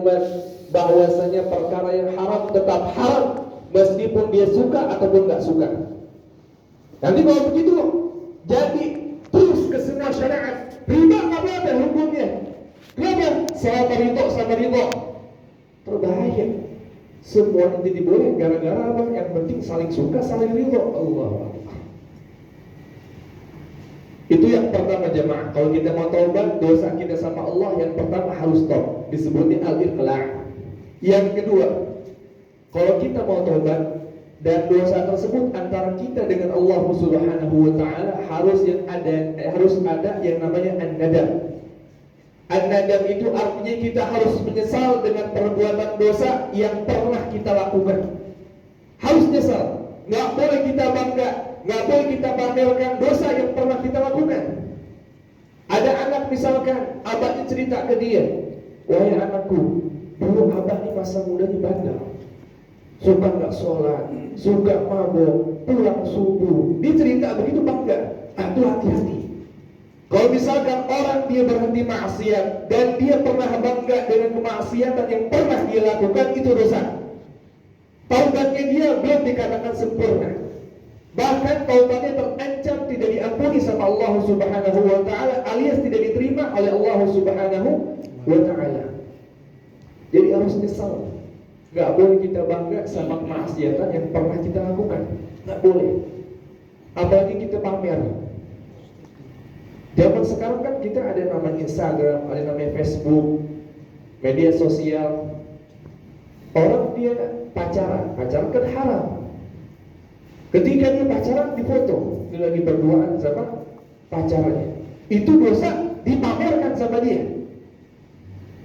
umat bahwasanya perkara yang haram tetap haram meskipun dia suka ataupun nggak suka. Nanti kalau begitu jadi terus ke semua syariat riba nggak apa hukumnya. Kenapa? Sama ridho, sama ridho. Terbahaya. Semua nanti diboleh gara-gara apa? Yang penting saling suka, saling ridho. Allah. Itu yang pertama jemaah. Kalau kita mau taubat dosa kita sama Allah yang pertama harus stop. Disebutnya al-iqla'. Yang kedua, kalau kita mau taubat dan dosa tersebut antara kita dengan Allah Subhanahu wa taala harus yang ada harus ada yang namanya an-nadam. An-nadam itu artinya kita harus menyesal dengan perbuatan dosa yang pernah kita lakukan. Harus nyesal. Nggak boleh kita bangga nggak boleh kita pamerkan dosa yang pernah kita lakukan. Misalkan, abahnya cerita ke dia, wahai anakku, dulu abah ini masa mudanya bandel, suka nggak sholat, suka mabuk, pulang subuh. Dia cerita begitu bangga, itu hati-hati. Kalau misalkan orang dia berhenti maksiat dan dia pernah bangga dengan kemaksiatan yang pernah dia lakukan itu dosa. Taubatnya dia belum dikatakan sempurna. Bahkan taubatnya terancam tidak diampuni sama Allah Subhanahu wa taala alias tidak diterima oleh Allah Subhanahu wa taala. Jadi harus nyesal. Gak boleh kita bangga sama kemaksiatan yang pernah kita lakukan. Gak boleh. Apalagi kita pamer. Zaman sekarang kan kita ada namanya Instagram, ada namanya Facebook, media sosial. Orang dia pacaran, pacaran kan haram. Ketika dia pacaran difoto, dia lagi berduaan sama pacarnya. Itu dosa dipamerkan sama dia.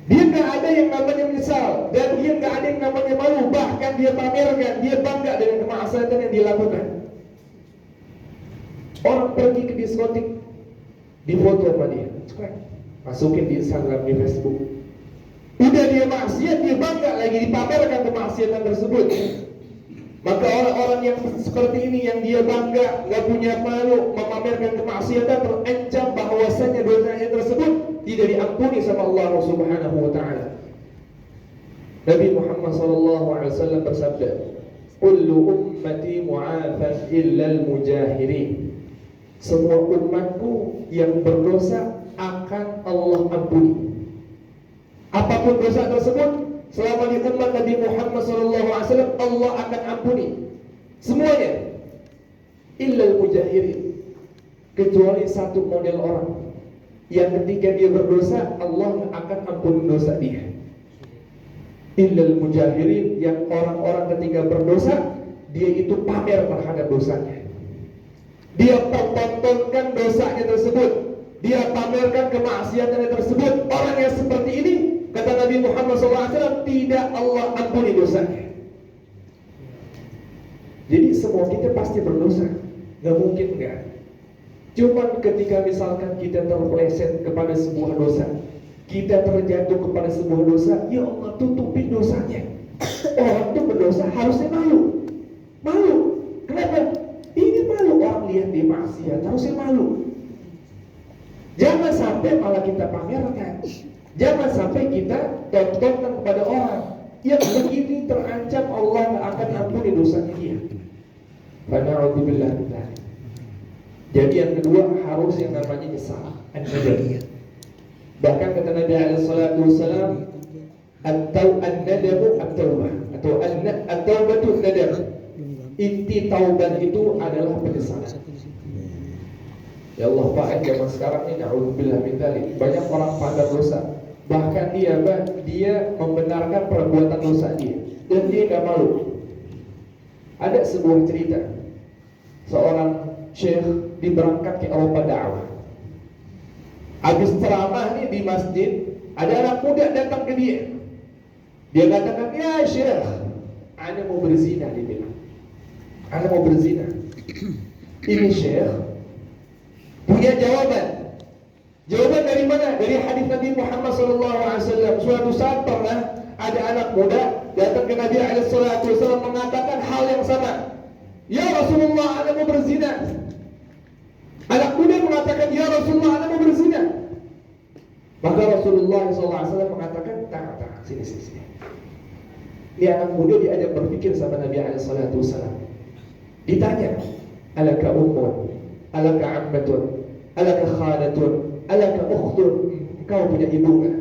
Dia nggak ada yang namanya menyesal dan dia nggak ada yang namanya malu. Bahkan dia pamerkan, dia bangga dengan kemaksiatan yang dilakukan. Orang pergi ke diskotik, difoto sama dia, masukin di Instagram, di Facebook. Udah dia maksiat, dia bangga lagi dipamerkan kemaksiatan tersebut. Maka orang-orang yang seperti ini yang dia bangga, nggak punya malu, memamerkan kemaksiatan terancam bahwasanya dosanya tersebut tidak diampuni sama Allah Subhanahu wa taala. Nabi Muhammad sallallahu alaihi wasallam bersabda, "Kullu ummati mu'afan illa al-mujahirin." Semua umatku yang berdosa akan Allah ampuni. Apa pun dosa tersebut selama di umat Nabi Muhammad SAW Allah akan ampuni semuanya. Illal mujahirin kecuali satu model orang. Yang ketika dia berdosa Allah akan ampuni dosa dia. Illal mujahirin yang orang-orang ketika berdosa dia itu pamer terhadap dosanya. Dia pertontonkan dosanya tersebut. Dia pamerkan kemaksiatannya tersebut. Orang yang seperti ini Kata Nabi Muhammad SAW, tidak Allah ampuni dosanya. Jadi semua kita pasti berdosa. Gak mungkin enggak. Cuman ketika misalkan kita terpeleset kepada sebuah dosa, kita terjatuh kepada sebuah dosa, ya Allah tutupin dosanya. Orang itu berdosa harusnya malu. Malu. Kenapa? Ini malu orang lihat di maksiat, harusnya malu. Jangan sampai malah kita pamerkan. Jangan sampai kita tontonkan kepada orang yang begini terancam Allah akan ampuni dosanya dia. Fana'udzubillah Jadi yang kedua harus yang namanya nyesal. Bahkan kata Nabi alaihi wasalam, atau an-nadamu at-taubah atau at-taubatu nadam. Inti taubat itu adalah penyesalan. Ya Allah Pak, zaman sekarang ini na'udzubillah min Banyak orang pada dosa Bahkan dia dia membenarkan perbuatan dosa dia dan dia nggak malu. Ada sebuah cerita seorang syekh diberangkat ke Eropa dakwah. Habis ceramah nih di masjid, ada anak muda datang ke dia. Dia katakan, ya syekh, anda mau berzina, dia bilang. Anda mau berzina. Ini syekh punya jawaban. Jawaban dari mana? Dari hadis Nabi Muhammad SAW. Suatu saat pernah ada anak muda datang ke Nabi SAW mengatakan hal yang sama. Ya Rasulullah, anak mau berzina. Anak muda mengatakan, Ya Rasulullah, anak mau berzina. Maka Rasulullah SAW mengatakan, tak, tak, sini, sini, Ini anak muda diajak berpikir sama Nabi Alaihissalam. Ditanya, alaka ummun, alaka ammatun, alaka khalatun, alaka ukhtun. Engkau punya ibu kan?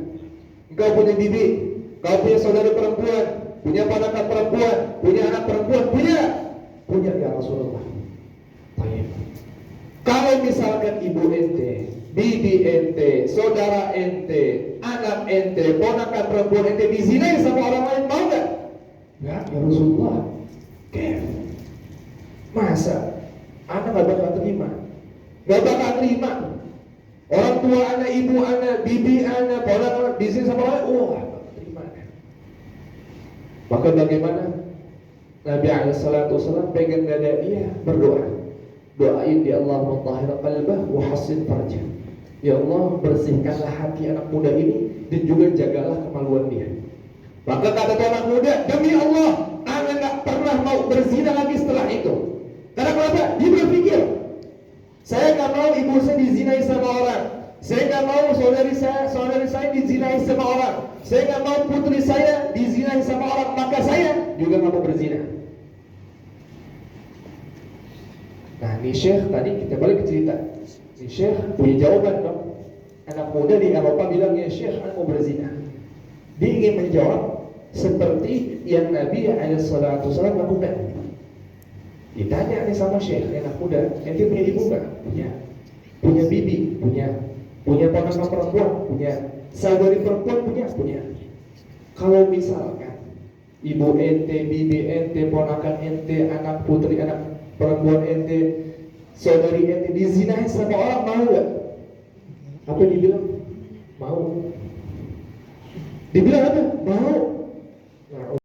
Engkau punya bibi, engkau punya saudara perempuan, punya anak perempuan, punya anak perempuan, punya, punya ya Rasulullah. Kalau misalkan ibu ente, bibi ente, saudara ente, anak ente, ponakan perempuan ente dizinai sama orang lain mau nggak? Nggak, ya Rasulullah. Kev. Masa? Anak nggak bakal terima. Nggak bakal terima. Orang tua anak, ibu anak, bibi anak, ponakan dizinai sama lain, nggak bakal terima. Maka bagaimana? Nabi Alaihissalam pegang dada dia berdoa doain ya Allah mutahhir qalbah wa hassin farjah ya Allah bersihkanlah hati anak muda ini dan juga jagalah kemaluan dia maka kata anak muda demi Allah anak nggak pernah mau berzina lagi setelah itu karena kenapa dia berpikir saya nggak mau ibu saya dizinai sama orang saya nggak mau saudari saya saudari saya dizinai sama orang saya nggak mau putri saya dizinai sama orang maka saya juga nggak mau berzina Nah, ini Syekh tadi kita balik ke cerita. Si Syekh punya jawaban dong. Anak muda di Eropa bilang, ya Syekh, aku mau berzina. Dia ingin menjawab seperti yang Nabi SAW lakukan. Ditanya nih sama Syekh, anak muda, ente punya ibu nggak? Punya. Punya bibi? Punya. Punya ponakan perempuan? Punya. Saudari perempuan? Punya. Punya. Kalau misalkan ibu ente, bibi ente, ponakan ente, anak putri, anak perempuan ente, saudari ente dizinain sama orang mau nggak? Apa dibilang? Mau. Dibilang apa? Mau.